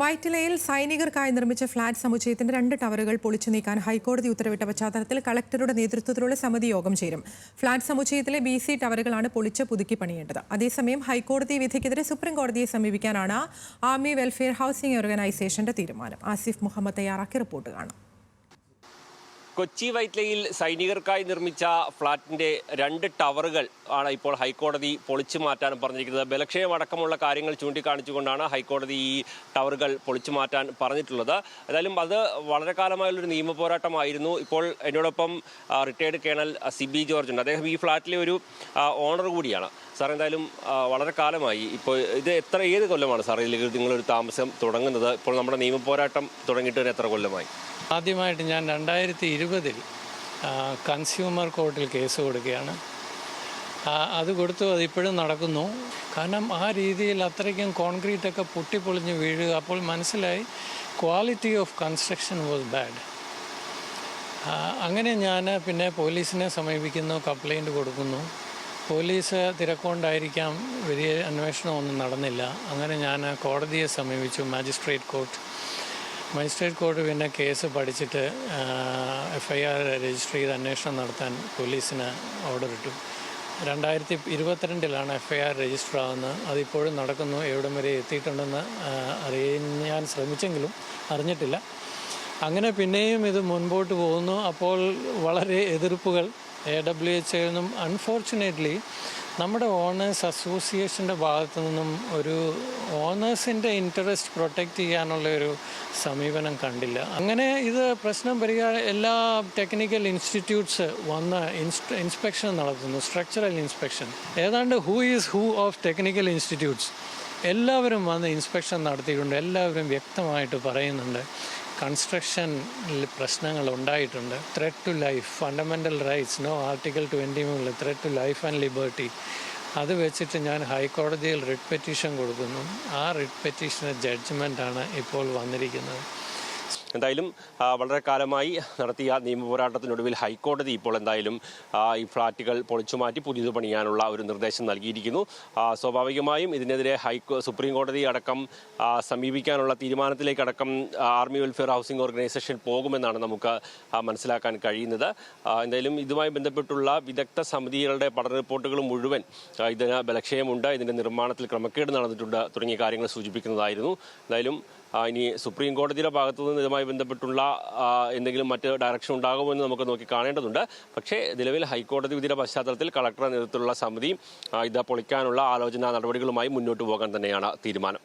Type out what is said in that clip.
വൈറ്റിലയിൽ സൈനികർക്കായി നിർമ്മിച്ച ഫ്ളാറ്റ് സമുച്ചയത്തിന്റെ രണ്ട് ടവറുകൾ പൊളിച്ചു നീക്കാൻ ഹൈക്കോടതി ഉത്തരവിട്ട പശ്ചാത്തലത്തിൽ കളക്ടറുടെ നേതൃത്വത്തിലുള്ള സമിതി യോഗം ചേരും. ഫ്ളാറ്റ് സമുച്ചയത്തിലെ ബി സി ടവറുകളാണ് പൊളിച്ച് പുതുക്കി പണിയേണ്ടത്. അതേസമയം ഹൈക്കോടതി വിധിക്കെതിരെ സുപ്രീം കോടതിയെ സമീപിക്കാനാണ് ആർമി വെൽഫെയർ ഹൌസിംഗ് ഓർഗനൈസേഷന്റെ തീരുമാനം. ആസിഫ് മുഹമ്മദ് തയ്യാറാക്കിയ റിപ്പോർട്ട് കാണാം. കൊച്ചി വൈറ്റ്ലയിൽ സൈനികർക്കായി നിർമ്മിച്ച ഫ്ളാറ്റിന്റെ രണ്ട് ടവറുകൾ ആണ് ഇപ്പോൾ ഹൈക്കോടതി പൊളിച്ചു മാറ്റാൻ പറഞ്ഞിരിക്കുന്നത്. ബലക്ഷയം അടക്കമുള്ള കാര്യങ്ങൾ ചൂണ്ടിക്കാണിച്ചുകൊണ്ടാണ് ഹൈക്കോടതി ഈ ടവറുകൾ പൊളിച്ചു മാറ്റാൻ പറഞ്ഞിട്ടുള്ളത്. ഏതായാലും അത് വളരെ കാലമായുള്ളൊരു നിയമ പോരാട്ടമായിരുന്നു ഇപ്പോൾ എന്നോടൊപ്പം retired colonel C B George ഉണ്ട്. അദ്ദേഹം ഈ ഫ്ളാറ്റിലെ ഒരു ഓണർ കൂടിയാണ്. സാർ എന്തായാലും വളരെ കാലമായി. ഇപ്പോൾ ഇത് എത്ര ഏത് കൊല്ലമാണ് സാർ ഇതിൽ നിങ്ങളൊരു താമസം തുടങ്ങുന്നത്? ഇപ്പോൾ നമ്മുടെ നിയമ പോരാട്ടം തുടങ്ങിയിട്ട് എത്ര കൊല്ലമായി? ആദ്യമായിട്ട് ഞാൻ രണ്ടായിരത്തി ഇരുപതിൽ കൺസ്യൂമർ കോർട്ടിൽ കേസ് കൊടുക്കുകയാണ്. അത് കൊടുത്തു അത് ഇപ്പോഴും നടക്കുന്നു. കാരണം ആ രീതിയിൽ അത്രയ്ക്കും കോൺക്രീറ്റ് ഒക്കെ പൊട്ടിപ്പൊളിഞ്ഞ് വീഴുക അപ്പോൾ മനസ്സിലായി quality of construction was bad അങ്ങനെ ഞാൻ പിന്നെ പോലീസിനെ സമീപിക്കുന്നു കംപ്ലൈന്റ് കൊടുക്കുന്നു. പോലീസ് തിരക്കൊണ്ടായിരിക്കാം വലിയ അന്വേഷണമൊന്നും നടന്നില്ല. അങ്ങനെ ഞാൻ കോടതിയെ സമീപിച്ചു മാജിസ്ട്രേറ്റ് കോർട്ട് മജിസ്ട്രേറ്റ് കോർട്ട് പിന്നെ കേസ് പഠിച്ചിട്ട് എഫ് ഐ ആർ രജിസ്റ്റർ ചെയ്ത് അന്വേഷണം നടത്താൻ പോലീസിന് ഓർഡർ ഇട്ടു. രണ്ടായിരത്തി ഇരുപത്തിരണ്ടിലാണ് എഫ് ഐ ആർ രജിസ്റ്റർ ആകുന്നത് അതിപ്പോഴും നടക്കുന്നു. എവിടം വരെ എത്തിയിട്ടുണ്ടെന്ന് അറിയാൻ ശ്രമിച്ചെങ്കിലും അറിഞ്ഞിട്ടില്ല. അങ്ങനെ പിന്നെയും ഇത് മുൻപോട്ട് പോകുന്നു. അപ്പോൾ വളരെ എതിർപ്പുകൾ എ ഡബ്ല്യു എച്ച് നിന്നും അൺഫോർച്ചുനേറ്റ്ലി നമ്മുടെ ഓണേഴ്സ് അസോസിയേഷന്റെ ഭാഗത്തു നിന്നും ഒരു ഓണേഴ്സിന്റെ ഇൻട്രസ്റ്റ് പ്രൊട്ടക്റ്റ് ചെയ്യാനുള്ള ഒരു സമീപനം കണ്ടില്ല. അങ്ങനെ ഇത് പ്രശ്നം പരിഹാര എല്ലാ ടെക്നിക്കൽ ഇൻസ്റ്റിറ്റ്യൂട്ട്സ് വന്ന് ഇൻസ്പെ ഇൻസ്പെക്ഷൻ നടത്തുന്നു സ്ട്രക്ചറൽ ഇൻസ്പെക്ഷൻ ഏതാണ്ട് who is who of technical institutes എല്ലാവരും വന്ന് ഇൻസ്പെക്ഷൻ നടത്തിയിട്ടുണ്ട് എല്ലാവരും വ്യക്തമായിട്ട് പറയുന്നുണ്ട്. കൺസ്ട്രക്ഷനിൽ പ്രശ്നങ്ങൾ ഉണ്ടായിട്ടുണ്ട്. Thread to life fundamental rights no article twenty മൂന്നിൽ thread to life and liberty അത് വെച്ചിട്ട് ഞാൻ ഹൈക്കോടതിയിൽ റിട്ട് പെറ്റീഷൻ കൊടുക്കുന്നു. ആ റിട്ട് പെറ്റീഷന്റെ ജഡ്ജ്മെന്റാണ് ഇപ്പോൾ വന്നിരിക്കുന്നത്. എന്തായാലും വളരെ കാലമായി നടത്തിയ നിയമ പോരാട്ടത്തിനൊടുവിൽ ഹൈക്കോടതി ഇപ്പോൾ എന്തായാലും ഈ ഫ്ളാറ്റുകൾ പൊളിച്ചു മാറ്റി പുതിയത് പണിയാനുള്ള ഒരു നിർദ്ദേശം നൽകിയിരിക്കുന്നു. സ്വാഭാവികമായും ഇതിനെതിരെ ഹൈക്കോ സുപ്രീം കോടതി അടക്കം സമീപിക്കാനുള്ള തീരുമാനത്തിലേക്ക് അടക്കം ആർമി വെൽഫെയർ ഹൗസിംഗ് ഓർഗനൈസേഷൻ പോകുമെന്നാണ് നമുക്ക് മനസ്സിലാക്കാൻ കഴിയുന്നത്. എന്തായാലും ഇതുമായി ബന്ധപ്പെട്ടുള്ള വിദഗ്ധ സമിതികളുടെ പഠന റിപ്പോർട്ടുകൾ മുഴുവൻ ഇതിന് ബലക്ഷയമുണ്ട്. ഇതിന്റെ നിർമ്മാണത്തിൽ ക്രമക്കേട് നടന്നിട്ടുണ്ട് തുടങ്ങിയ കാര്യങ്ങൾ സൂചിപ്പിക്കുന്നതായിരുന്നു. എന്തായാലും ഇനി സുപ്രീം കോടതിയുടെ ഭാഗത്തു നിന്ന് ഇതുമായി ബന്ധപ്പെട്ടുള്ള എന്തെങ്കിലും മറ്റ് ഡയറക്ഷൻ ഉണ്ടാകുമോ എന്ന് നമുക്ക് നോക്കി കാണേണ്ടതുണ്ട്. പക്ഷേ നിലവിൽ ഹൈക്കോടതി വിധിയുടെ പശ്ചാത്തലത്തിൽ കളക്ടറുടെ നേതൃത്വത്തിലുള്ള സമിതി ഇത് പൊളിക്കാനുള്ള ആലോചനാ നടപടികളുമായി മുന്നോട്ട് പോകാൻ തന്നെയാണ് തീരുമാനം.